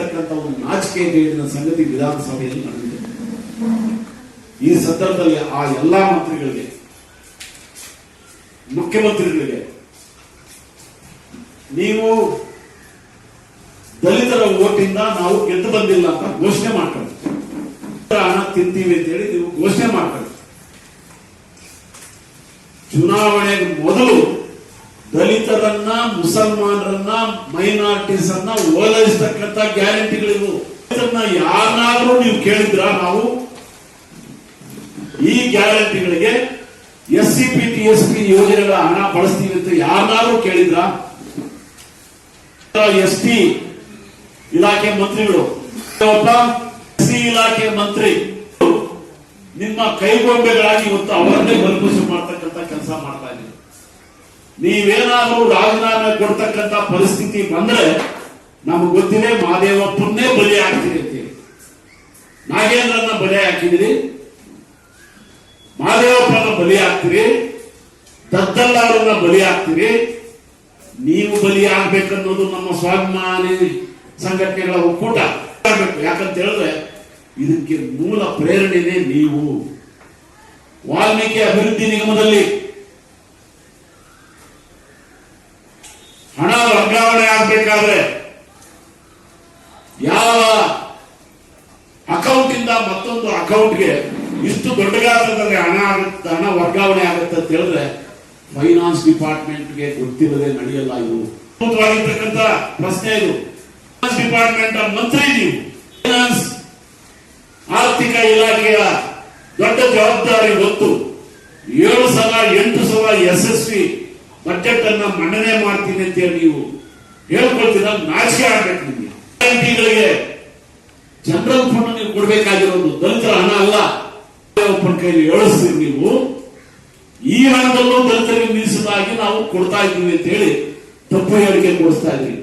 ಅಂತಕ್ಕಂಥ ಒಂದು ನಾಚಿಕೆ ಗೇಡಿನ ಸಂಗತಿ ವಿಧಾನಸಭೆಯಲ್ಲಿ ನಡೆದಿದೆ. ಈ ಸಂದರ್ಭದಲ್ಲಿ ಆ ಎಲ್ಲಾ ಮಂತ್ರಿಗಳಿಗೆ, ಮುಖ್ಯಮಂತ್ರಿಗಳಿಗೆ, ನೀವು ದಲಿತರ ಓಟಿಂದ ನಾವು ಗೆದ್ದು ಬಂದಿಲ್ಲ ಅಂತ ಘೋಷಣೆ ಮಾಡ್ಕೊಳ್ಳಿ ಹಣ ತಿಂತೀವಿ ಅಂತ ಹೇಳಿ ನೀವು ಘೋಷಣೆ ಮಾಡ್ಕೊಳ್ಳಿ ಚುನಾವಣೆಗೆ ಮೊದಲು ದಲಿತರನ್ನ, ಮುಸಲ್ಮಾನರನ್ನ ಮೈನಾರಿಟೀಸ್ ಅನ್ನ ಓಲೈಸ್ತಕ್ಕಂಥ ಗ್ಯಾರಂಟಿಗಳಿವು. ಇದನ್ನ ಯಾರಾದ್ರೂ ನೀವು ಕೇಳಿದ್ರ ನಾವು? ಈ ಗ್ಯಾರಂಟಿಗಳಿಗೆ S C P T, S P ಯೋಜನೆಗಳ ಹಣ ಬಳಸ್ತೀವಿ ಅಂತ ಯಾರನ್ನಾದ್ರೂ ಕೇಳಿದ್ರ? ಎಸ್ ಟಿ ಇಲಾಖೆ ಮಂತ್ರಿಗಳು. ಸಿ ಇಲಾಖೆ ಮಂತ್ರಿ. ನಿಮ್ಮ ಕೈಗೊಂಬೆಗಳಾಗಿ ಇವತ್ತು ಅವರನ್ನೇ ಬಲಪುಷ ಮಾಡ್ತಕ್ಕಂಥ ಕೆಲಸ ಮಾಡ್ತಾ ಇದ್ದೀವಿ. ನೀವೇನಾದ್ರೂ ರಾಜೀನಾಮೆ ಕೊಡ್ತಕ್ಕಂತ ಪರಿಸ್ಥಿತಿ ಬಂದ್ರೆ ನಮ್ಗೆ ಗೊತ್ತಿದೆ ಮಹಾದೇವಪ್ಪನ್ನೇ ಬಲಿ ಹಾಕ್ತೀರಿ ಅಂತೇಳಿ ನಾಗೇಂದ್ರನ ಬಲಿ ಹಾಕಿದಿರಿ ಮಹಾದೇವಪ್ಪನ ಬಲಿ ಹಾಕ್ತೀರಿ. ದದ್ದಲ್ಲ ಅವರನ್ನ ಬಲಿ ಹಾಕ್ತೀರಿ. ನೀವು ಬಲಿ ಆಗ್ಬೇಕನ್ನೋದು ನಮ್ಮ ಸ್ವಾಭಿಮಾನಿ ಸಂಘಟನೆಗಳ ಒಕ್ಕೂಟ. ಯಾಕಂತ ಹೇಳಿದ್ರೆ ಇದಕ್ಕೆ ಮೂಲ ಪ್ರೇರಣೆನೇ ನೀವು. ವಾಲ್ಮೀಕಿ ಅಭಿವೃದ್ಧಿ ನಿಗಮದಲ್ಲಿ ಹಣ ವರ್ಗಾವಣೆ ಆಗಬೇಕಾದ್ರೆ ಯಾವ ಅಕೌಂಟ್ ಇಂದ ಮತ್ತೊಂದು ಅಕೌಂಟ್ಗೆ ಇಷ್ಟು ದೊಡ್ಡ ಗಾತ್ರದಲ್ಲಿ ಹಣ ಆಗುತ್ತೆ, ಹಣ ವರ್ಗಾವಣೆ ಆಗುತ್ತೆ ಅಂತ ಹೇಳಿದ್ರೆ ಫೈನಾನ್ಸ್ ಡಿಪಾರ್ಟ್ಮೆಂಟ್ಗೆ ಗೊತ್ತಿರದೆ ನಡೆಯಲ್ಲ ಇದು. ಅದ್ಭುತವಾಗಿರ್ತಕ್ಕಂಥ ಪ್ರಶ್ನೆ ಇದು. ಫೈನಾನ್ಸ್ ಡಿಪಾರ್ಟ್ಮೆಂಟ್ ಮಂತ್ರಿ ನೀವು. ಫೈನಾನ್ಸ್ ಆರ್ಥಿಕ ಇಲಾಖೆಯ ದೊಡ್ಡ ಜವಾಬ್ದಾರಿ ಗೊತ್ತು. ಏಳು ಸಲ ಎಂಟು ಸಲ ಯಶಸ್ವಿ ಬಜೆಟ್ ಮನ್ನಣೆ ಮಾಡ್ತೀನಿ ಅಂತ ಹೇಳಿ ನೀವು ಹೇಳ್ಕೊಳ್ತೀರಾ? ನಾಚಿಕೆ ಆಗ್ಬೇಕು ನಿಮಗೆ. ಜನರಲ್ ಫಂಡ್ ನೀವು ಕೊಡಬೇಕಾಗಿರೋದು ದಲಿತರ ಹಣ ಅಲ್ಲ. ಕೈಯಲ್ಲಿ ಕೈಲಿ ಏಳಿಸ್ತೀರಿ ನೀವು. ಈ ಹಣದಲ್ಲೂ ದಲಿತರಿಗೆ ಮೀಸಲಾಗಿ ನಾವು ಕೊಡ್ತಾ ಇದ್ದೀವಿ ಅಂತ ಹೇಳಿ ತಪ್ಪು ಹೇಳಿಕೆ ಕೊಡಿಸ್ತಾ ಇದ್ದೀವಿ.